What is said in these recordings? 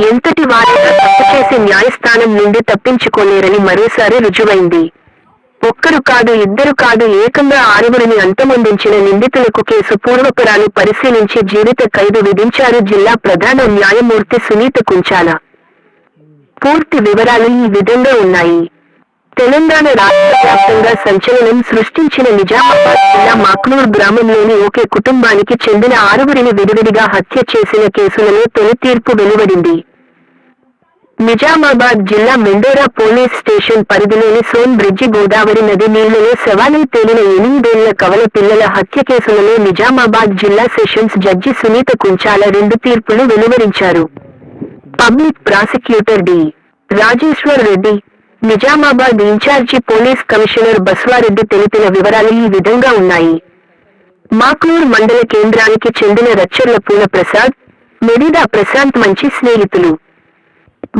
ఎంతటి వారైనా తప్పు చేసి న్యాయస్థానం నుండి తప్పించుకోలేరని మరోసారి రుజువైంది. ఒక్కరు కాదు ఇద్దరు కాదు ఏకంగా ఆరుగురిని అంతమొందించిన నిందితులకు కేసు పూర్వపురాలు పరిశీలించి జీవిత ఖైదు విధించారు జిల్లా ప్రధాన న్యాయమూర్తి సునీత కుంచాల. పూర్తి వివరాలు ఈ విధంగా ఉన్నాయి. తెలంగాణ రాష్ట్ర వ్యాప్తంగా సంచలనం సృష్టించిన నిజామాబాద్ జిల్లా మాక్నూర్ గ్రామంలోని ఒకే కుటుంబానికి చెందిన ఆరుగురిని విడివిడిగా హత్య చేసిన కేసులలో తొలి తీర్పు వెలువడింది. నిజామాబాద్ జిల్లా మెండోరా పోలీస్ స్టేషన్ పరిధిలోని సోన్ బ్రిడ్జి గోదావరి నది నీళ్ళలో శవాలై తేలిన ఎనిమిదేళ్ళ కవల పిల్లల హత్య కేసులలో నిజామాబాద్ జిల్లా సెషన్స్ జడ్జి సునీత కుంచాల రెండు తీర్పులు వెలువరించారు. Public prosecutor D. Rajeshwar Reddy Nizamabad incharge police commissioner Baswareddy తెలిపిన వివరాలు ఈ విధంగా ఉన్నాయి. మాకూర్ మండల కేంద్రానికి చెందిన రచ్చర్ల పూల ప్రసాద్ మెడిడా ప్రశాంత్ మంచి స్నేహితులు.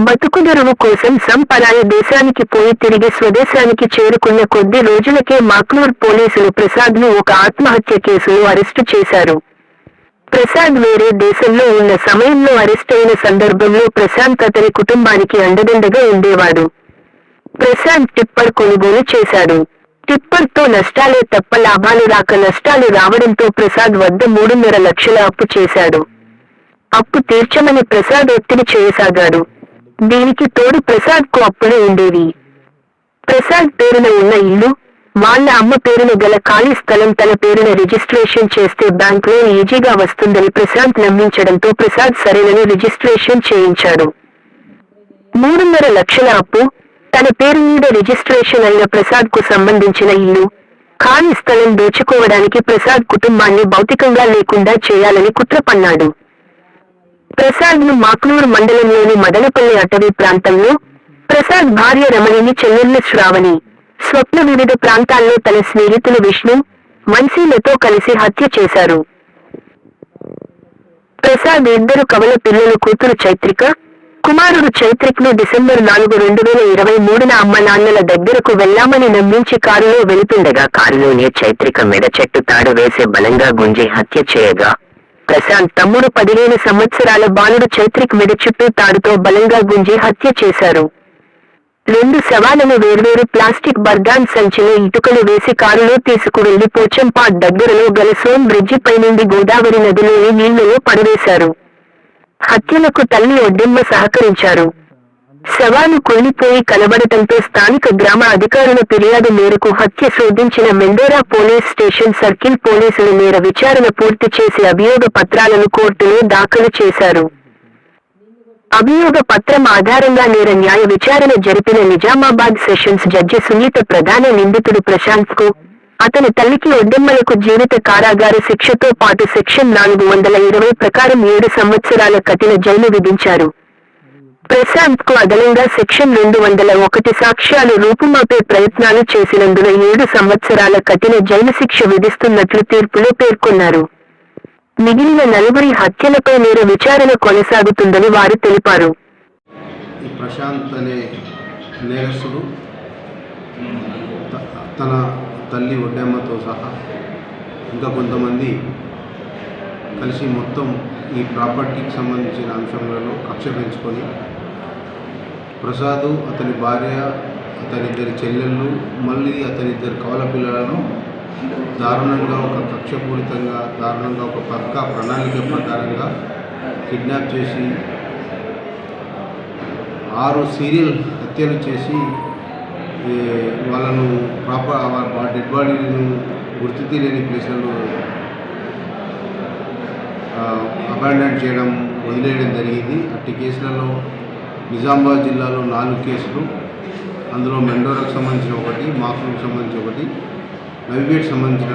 బతుకుదరువు కోసం సంపరాయ దేశానికి పోయి తిరిగి స్వదేశానికి చేరుకున్న కొద్ది రోజులకే మాక్నూర్ పోలీసులు ప్రసాద్ను ఒక ఆత్మహత్య కేసులో అరెస్టు చేశారు. ప్రసాద్ వేరే దేశంలో ఉన్న సమయంలో అరెస్ట్ అయిన సందర్భంలో ప్రశాంత్ అతని కుటుంబానికి అండదండగా ఉండేవాడు. ప్రశాంత్ టిప్పర్ కొనుగోలు చేశాడు. టిప్పర్తో నష్టాలే తప్ప లాభాలు రాక నష్టాలు రావడంతో ప్రసాద్ వద్ద మూడున్నర లక్షల అప్పు చేశాడు. అప్పు తీర్చమని ప్రసాద్ ఒత్తిడి చేయసాగాడు. దీనికి తోడు ప్రసాద్కు అప్పుడే ఉండేవి. ప్రసాద్ పేరున ఉన్న ఇల్లు వాళ్ళ అమ్మ పేరున గల ఖాళీ స్థలం తన పేరున రిజిస్ట్రేషన్ చేస్తే బ్యాంక్లో ఈజీగా వస్తుందని ప్రశాంత్ నమ్మించడంతో ప్రసాద్ సరేనని రిజిస్ట్రేషన్ చేయించాడు. మూడున్నర లక్షల అప్పు తన పేరు మీద రిజిస్ట్రేషన్ అయిన ప్రసాద్కు సంబంధించిన ఇల్లు ఖాళీ స్థలం దోచుకోవడానికి ప్రసాద్ కుటుంబాన్ని భౌతికంగా లేకుండా చేయాలని కుట్ర పన్నాడు ప్రసాద్ను మాక్నూరు మండలంలోని మదనపల్లి అటవీ ప్రాంతంలో ప్రసాద్ భార్య రమణిని చెల్లెళ్ళ శ్రావణి స్వప్న వివిధ ప్రాంతాల్లో తన స్నేహితులు విష్ణు మన్సీలతో కలిసి హత్య చేశారు. ప్రసాద్ ఇద్దరు కవల పిల్లలు కూతురు చైత్రిక కుమారుడు చైత్రిక్ను డిసెంబర్ నాలుగు రెండు వేల ఇరవై మూడున అమ్మ నాన్నల దగ్గరకు వెళ్ళామని నమ్మించి కారులో వెళుతుండగా కారులోనే చైత్రిక మెడ చెట్టు తాడు వేసి బలంగా గుంజి హత్య చేయగా ప్రశాంత్ తమ్ముడు పదిహేను సంవత్సరాల బాలుడు చైత్రిక్ మెడ చుట్టూ తాడుతో బలంగా గుంజి హత్య చేశారు. రెండు శవాలను వేర్వేరు ప్లాస్టిక్ బర్గాన్ సంచిలో ఇటుకలు వేసి కారులో తీసుకువెళ్ళి పోచంపాట్ దగ్గరలో గల సోన్ బ్రిడ్జిపై నుండి గోదావరి నదిలోని నీళ్ళలో పడవేశారు. హత్యలకు తల్లి ఒడ్డెమ్మ సహకరించారు. శవాలు కుళ్ళిపోయి కనబడటంతో స్థానిక గ్రామ అధికారుల ఫిర్యాదు మేరకు హత్య శోధించిన మెండోరా పోలీస్ స్టేషన్ సర్కిల్ పోలీసులు మేర విచారణ పూర్తి చేసి అభియోగ పత్రాలను కోర్టులో దాఖలు చేశారు. అభియోగ పత్రం ఆధారంగా నేర న్యాయ విచారణ జరిపిన నిజామాబాద్ సెషన్స్ జడ్జి సునీత ప్రధాన నిందితుడు ప్రశాంత్కు అతని తల్లికి ఒడ్డెమ్మలకు జీవిత కారాగార శిక్షతో పాటు సెక్షన్ నాలుగు వందల ఇరవై ప్రకారం ఏడు సంవత్సరాల కఠిన జైలు విధించారు. ప్రశాంత్కు అదనంగా సెక్షన్ రెండు వందల ఒకటి సాక్ష్యాలు రూపుమాపే ప్రయత్నాలు చేసినందున ఏడు సంవత్సరాల కఠిన జైలు శిక్ష విధిస్తున్నట్లు తీర్పులో పేర్కొన్నారు. మిగిలిన నలుగురి హత్యలపై మీరు విచారణ కొనసాగుతుందని వారు తెలిపారు. ప్రశాంత్ అనే నేరస్తుడు తన తల్లి ఒడ్డమ్మతో సహా ఇంకా కొంతమంది కలిసి మొత్తం ఈ ప్రాపర్టీకి సంబంధించిన అంశంలో కక్ష పెంచుకొని ప్రసాదు అతని భార్య అతని ఇద్దరి చెల్లెళ్ళు మళ్ళీ అతని ఇద్దరు కవల పిల్లలను దారుణంగా ఒక కక్షపూరితంగా దారుణంగా ఒక పక్క ప్రణాళిక ప్రకారంగా కిడ్నాప్ చేసి ఆరు సీరియల్ హత్యలు చేసి వాళ్ళను ప్రాపర్ డెడ్ బాడీలను గుర్తు తెలియని ప్లేస్లలో అబాండన్ చేయడం వదిలేయడం జరిగింది. అట్టి కేసులలో నిజామాబాద్ జిల్లాలో నాలుగు కేసులు అందులో మెండోరకు సంబంధించిన ఒకటి మాకులకు సంబంధించిన ఒకటి నవిగేట్ సంబంధించిన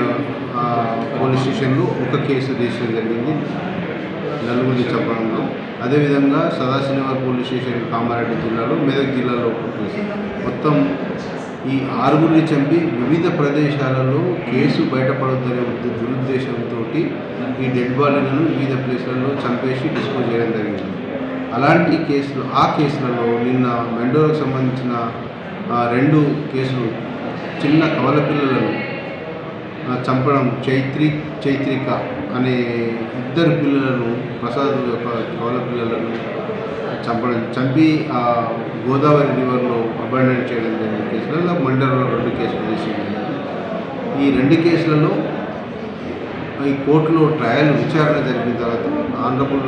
పోలీస్ స్టేషన్లో ఒక కేసు రిజిస్టర్ జరిగింది. నలుగురిని చంపడంలో అదేవిధంగా సదాశివనగర్ పోలీస్ స్టేషన్ కామారెడ్డి జిల్లాలో మెదక్ జిల్లాలో మొత్తం ఈ ఆరుగురిని చంపి వివిధ ప్రదేశాలలో కేసు బయటపడొద్దనే దురుద్దేశంతో ఈ డెడ్ బాడీలను వివిధ ప్లేస్లలో చంపేసి డిస్పోజ్ చేయడం జరిగింది. అలాంటి కేసులు ఆ కేసులలో నిన్న మెండోరకు సంబంధించిన రెండు కేసులు చిన్న కవల పిల్లలను చంపడం చైత్రి చైత్రిక అనే ఇద్దరు పిల్లలను ప్రసాద్ యొక్క కవల పిల్లలను చంపడం చంపి ఆ గోదావరి రివర్లో అబాండన్ చేయడం జరిగిన కేసులలో మండలంలో రెండు కేసులు రిజిస్టర్ ఈ రెండు కేసులలో ఈ కోర్టులో ట్రయల్ విచారణ జరిగిన తర్వాత ఆనరబుల్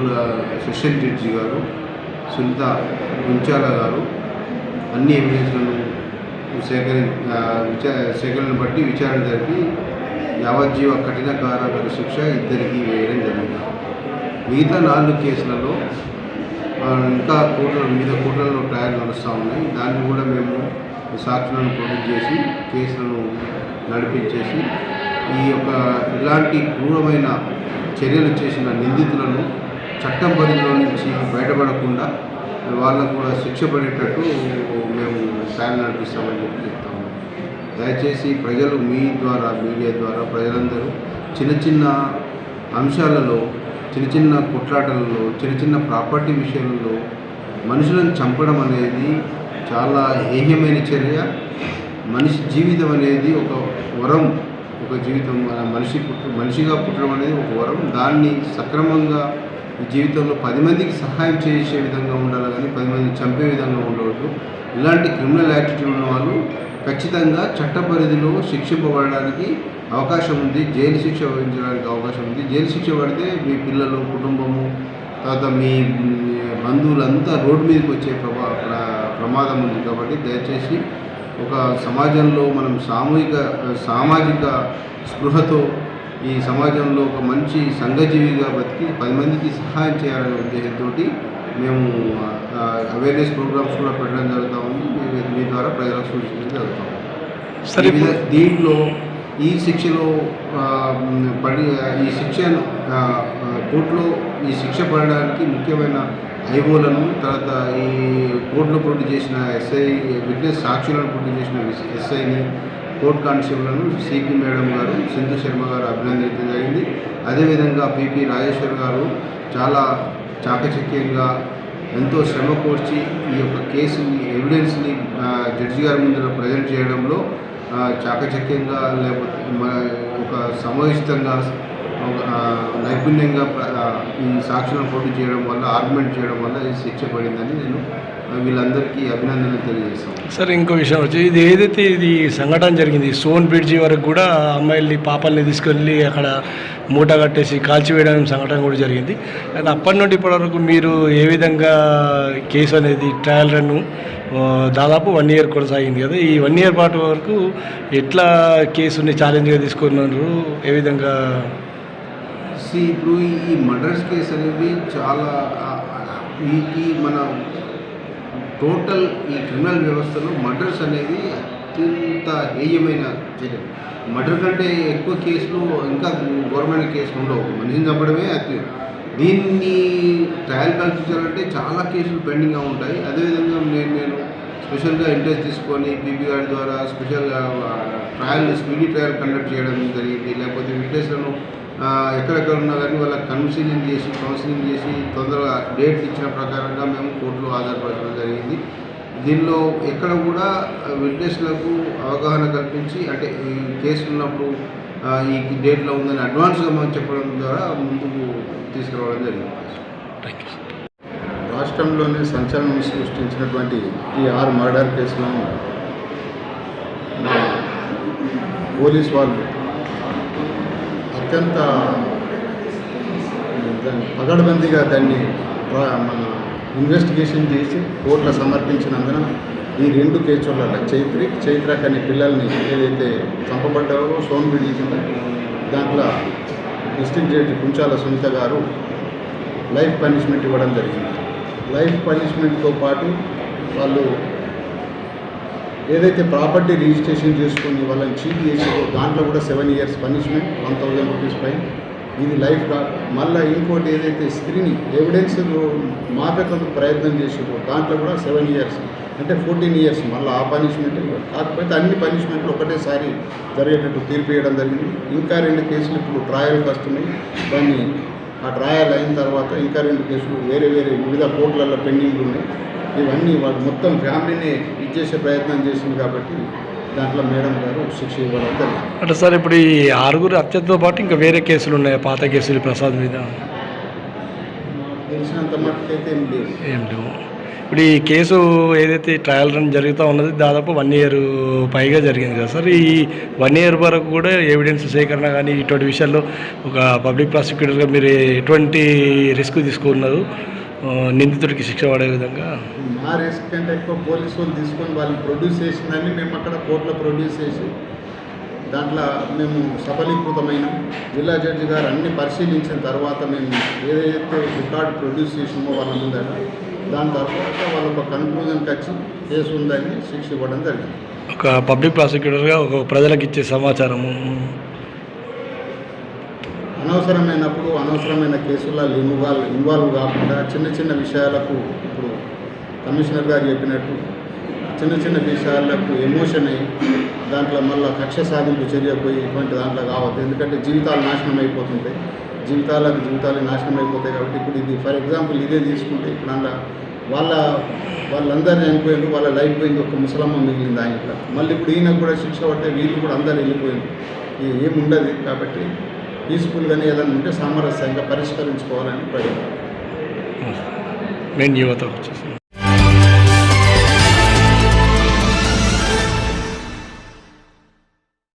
సెషన్ జడ్జి గారు సునీత గుంచాల గారు అన్ని ఎవిడెన్స్లను సేకరి విచార సేకరణను సేకరణ బట్టి విచారణ జరిపి యావజ్జీవ కఠిన కారాగార శిక్ష ఇద్దరికీ వేయడం జరిగింది. మిగతా నాలుగు కేసులలో ఇంకా కోర్టుల వివిధ కోర్టులలో ట్రయల్ నడుస్తూ ఉన్నాయి. దాన్ని కూడా మేము సాక్షులను ప్రొడ్యూస్ చేసి కేసులను నడిపించేసి ఈ యొక్క ఇలాంటి క్రూరమైన చర్యలు చేసిన నిందితులను చట్టం పరిధిలో నుంచి బయటపడకుండా వాళ్ళకు కూడా శిక్ష పడేటట్టు మేము ట్రయల్ నడిపిస్తామని చెప్పి దయచేసి ప్రజలు మీ ద్వారా మీడియా ద్వారా ప్రజలందరూ చిన్న చిన్న అంశాలలో చిన్న చిన్న కొట్లాటలలో చిన్న చిన్న ప్రాపర్టీ విషయాలలో మనుషులను చంపడం అనేది చాలా హేయమైన చర్య. మనిషి జీవితం అనేది ఒక వరం ఒక జీవితం మన మనిషి పుట్ట మనిషిగా పుట్టడం అనేది ఒక వరం. దాన్ని సక్రమంగా జీవితంలో పది మందికి సహాయం చేసే విధంగా ఉండాలి కానీ పది మందిని చంపే విధంగా ఉండవద్దు. ఇలాంటి క్రిమినల్ యాటిట్యూడ్ ఉన్న వాళ్ళు ఖచ్చితంగా చట్ట పరిధిలో శిక్షింపబడడానికి అవకాశం ఉంది. జైలు శిక్ష వహించడానికి అవకాశం ఉంది. జైలు శిక్ష పడితే మీ పిల్లలు కుటుంబము తర్వాత మీ బంధువులంతా రోడ్డు మీదకి వచ్చే ప్రభా ప్రమాదం ఉంది కాబట్టి దయచేసి ఒక సమాజంలో మనం సామూహిక సామాజిక స్పృహతో ఈ సమాజంలో ఒక మంచి సంఘజీవిగా బతికి పది మందికి సహాయం చేయాలనే ఉద్దేశంతో మేము అవేర్నెస్ ప్రోగ్రామ్స్ కూడా పెట్టడం జరుగుతూ ఉంది మీ- మీ ద్వారా ప్రజలకు సూచించడం జరుగుతూ ఉంది సరే దీంట్లో ఈ శిక్షలో పడి ఈ శిక్షను కోర్టులో ఈ శిక్ష పడడానికి ముఖ్యమైన ఐఓలను తర్వాత ఈ కోర్టులో ప్రొడ్యూస్ చేసిన ఎస్ఐ విట్నెస్ సాక్షులను ప్రొడ్యూస్ చేసిన ఎస్ఐని కోర్టు కానిస్టేబుల్ను సిపి మేడం గారు సింధు శర్మ గారు అభినందించడం జరిగింది. అదేవిధంగా పిపి రాజేశ్వర్ గారు చాలా చాకచక్యంగా ఎంతో శ్రమ కోర్చి ఈ యొక్క కేసుని ఎవిడెన్స్ని జడ్జి గారి ముందు ప్రజెంట్ చేయడంలో చాకచక్యంగా లేకపోతే మన ఒక సమయోచితంగా ఒక, నైపుణ్యంగా ఈ సాక్షులను పోటీ చేయడం వల్ల ఆర్గ్యుమెంట్ చేయడం వల్ల ఇది శిక్ష పడిందని నేను వీళ్ళందరికీ అభినందనలు తెలియజేస్తాను. సార్ ఇంకో విషయం వచ్చి ఇది ఏదైతే ఇది సంఘటన జరిగింది సోన్ బ్రిడ్జి వరకు కూడా అమ్మాయిల్ని పాపల్ని తీసుకెళ్ళి అక్కడ మూట కట్టేసి కాల్చివేయడం సంఘటన కూడా జరిగింది. అండ్ అప్పటి నుండి ఇప్పటి వరకు మీరు ఏ విధంగా కేసు అనేది ట్రయల్ రన్ దాదాపు వన్ ఇయర్ కొనసాగింది కదా. ఈ వన్ ఇయర్ పాటు వరకు ఎట్లా కేసుని ఛాలెంజ్గా తీసుకున్నారు? ఏ విధంగా? ఇప్పుడు ఈ- మర్డర్స్ కేసు అనేది చాలా ఈ మన టోటల్ ఈ క్రిమినల్ వ్యవస్థలో మర్డర్స్ అనేది అత్యంత హేయమైన చర్య మర్డర్ కంటే ఎక్కువ కేసులు ఇంకా ఘోరమైన కేసులు ఉండవు మనిషిని చంపడమే అతి. దీన్ని ట్రయల్ కల్పించాలంటే చాలా కేసులు పెండింగ్గా ఉంటాయి. అదేవిధంగా నేను నేను స్పెషల్గా ఇంట్రెస్ట్ తీసుకొని పీపీ గారి ద్వారా స్పెషల్గా ట్రయల్ స్పీడీ ట్రయల్ కండక్ట్ చేయడం జరిగింది. లేకపోతే విట్నెస్లను ఎక్కడెక్కడ ఉన్నా కానీ వాళ్ళకి కౌన్సిలింగ్ చేసి కౌన్సిలింగ్ చేసి తొందరగా డేట్ ఇచ్చిన ప్రకారంగా మేము కోర్టులో ఆధారపడడం జరిగింది. దీనిలో ఎక్కడ కూడా విట్నెస్లకు అవగాహన కల్పించి అంటే ఈ కేసు ఉన్నప్పుడు ఈ డేట్లో ఉందని అడ్వాన్స్గా మనం చెప్పడం ద్వారా ముందుకు తీసుకురావడం జరిగింది. థ్యాంక్ యూ రాష్ట్రంలోనే సంచలనం సృష్టించినటువంటి ఈ ఆరు మర్డర్ కేసులను పోలీస్ వాళ్ళు అత్యంత దాన్ని పగడబందీగా దాన్ని మన ఇన్వెస్టిగేషన్ చేసి కోర్టులో సమర్పించినందున ఈ రెండు కేసులలో చైత్రి చైత్రక్ అనే పిల్లల్ని ఏదైతే చంపబడ్డారో సోన్బిడి కింద దాంట్లో డిస్ట్రిక్ట్ జడ్జి కుంచాల సునీత గారు లైఫ్ పనిష్మెంట్ ఇవ్వడం జరిగింది. లైఫ్ పనిష్మెంట్తో పాటు వాళ్ళు ఏదైతే ప్రాపర్టీ రిజిస్ట్రేషన్ చేసుకుని వాళ్ళని చీట్ చేసిందో దాంట్లో కూడా seven years punishment one thousand rupees పైన ఇది లైఫ్ కాదు మళ్ళీ ఇంకోటి ఏదైతే స్క్రీనింగ్ ఎవిడెన్స్ మాపేందుకు ప్రయత్నం చేసారో దాంట్లో కూడా సెవెన్ ఇయర్స్ అంటే ఫోర్టీన్ ఇయర్స్ మళ్ళీ ఆ పనిష్మెంట్ కాకపోతే అన్ని పనిష్మెంట్లు ఒకటేసారి జరిగేటట్టు తీర్పు వేయడం జరిగింది. ఇంకా రెండు కేసులు ఇప్పుడు ట్రయల్కి వస్తున్నాయి. దాన్ని ఆ ట్రయల్ అయిన తర్వాత ఇంకా రెండు కేసులు వేరే వేరే వివిధ కోర్టులలో పెండింగ్లు ఉన్నాయి. ఇవన్నీ వాళ్ళు మొత్తం ఫ్యామిలీని ఇచ్చేసే ప్రయత్నం చేసింది కాబట్టి దాంట్లో మేడం గారు శిక్ష ఇవ్వడం జరిగింది. అంటే సార్ ఇప్పుడు ఈ ఆరుగురు హత్యతో పాటు ఇంకా వేరే కేసులు ఉన్నాయి? పాత కేసులు ప్రసాద్ మీద? తెలిసినంత మట్టుకైతే ఏం లేదు ఏం లేవు. ఇప్పుడు ఈ కేసు ఏదైతే ట్రయల్ రన్ జరుగుతూ ఉన్నది దాదాపు వన్ ఇయర్ పైగా జరిగింది కదా సార్. ఈ వన్ ఇయర్ వరకు కూడా ఎవిడెన్స్ సేకరణ కానీ ఇటువంటి విషయాల్లో ఒక పబ్లిక్ ప్రాసిక్యూటర్గా మీరు ఎటువంటి రిస్క్ తీసుకున్నారు? నిందితుడికి శిక్ష పడే విధంగా మా రిస్క్ కంటే ఎక్కువ పోలీసు వాళ్ళు తీసుకొని వాళ్ళు ప్రొడ్యూస్ చేసిందని మేము అక్కడ కోర్టులో ప్రొడ్యూస్ చేసి దాంట్లో మేము సఫలీకృతమైన. జిల్లా జడ్జి గారు అన్ని పరిశీలించిన తర్వాత మేము ఏదైతే రికార్డు ప్రొడ్యూస్ చేసినామో వాళ్ళ ముందర దాని తర్వాత వాళ్ళ ఒక కన్క్లూజన్కి వచ్చి కేసు ఉందని శిక్ష ఇవ్వడం జరిగింది. ఒక పబ్లిక్ ప్రాసిక్యూటర్గా ఒక ప్రజలకు ఇచ్చే సమాచారము అనవసరమైనప్పుడు అనవసరమైన కేసుల్లో ఇన్వాల్వ్ ఇన్వాల్వ్ కాకుండా చిన్న చిన్న విషయాలకు ఇప్పుడు కమిషనర్ గారు చెప్పినట్టు చిన్న చిన్న విషయాలకు ఎమోషన్ అయ్యి దాంట్లో మళ్ళీ కక్ష సాధింపు చర్య పోయి ఇటువంటి దాంట్లో కావద్దు. ఎందుకంటే జీవితాలు నాశనం అయిపోతుంటాయి. జీవితాలకు జీవితాలు నాశనం అయిపోతాయి కాబట్టి ఇప్పుడు ఇది ఫర్ ఎగ్జాంపుల్ ఇదే తీసుకుంటే ఇప్పుడు అందులో వాళ్ళ వాళ్ళందరూ చనిపోయింది వాళ్ళ లైఫ్ పోయింది ఒక ముసలమ్మ మిగిలింది ఆయన మళ్ళీ ఇప్పుడు ఈయనకు కూడా శిక్ష పడితే వీళ్ళు కూడా అందరు వెళ్ళిపోయింది ఏముండదు కాబట్టి పీస్ఫుల్గానే ఏదైనా ఉంటే సామరస్యంగా పరిష్కరించుకోవాలని ప్రయత్నం. మెయిన్ యువత వచ్చేసి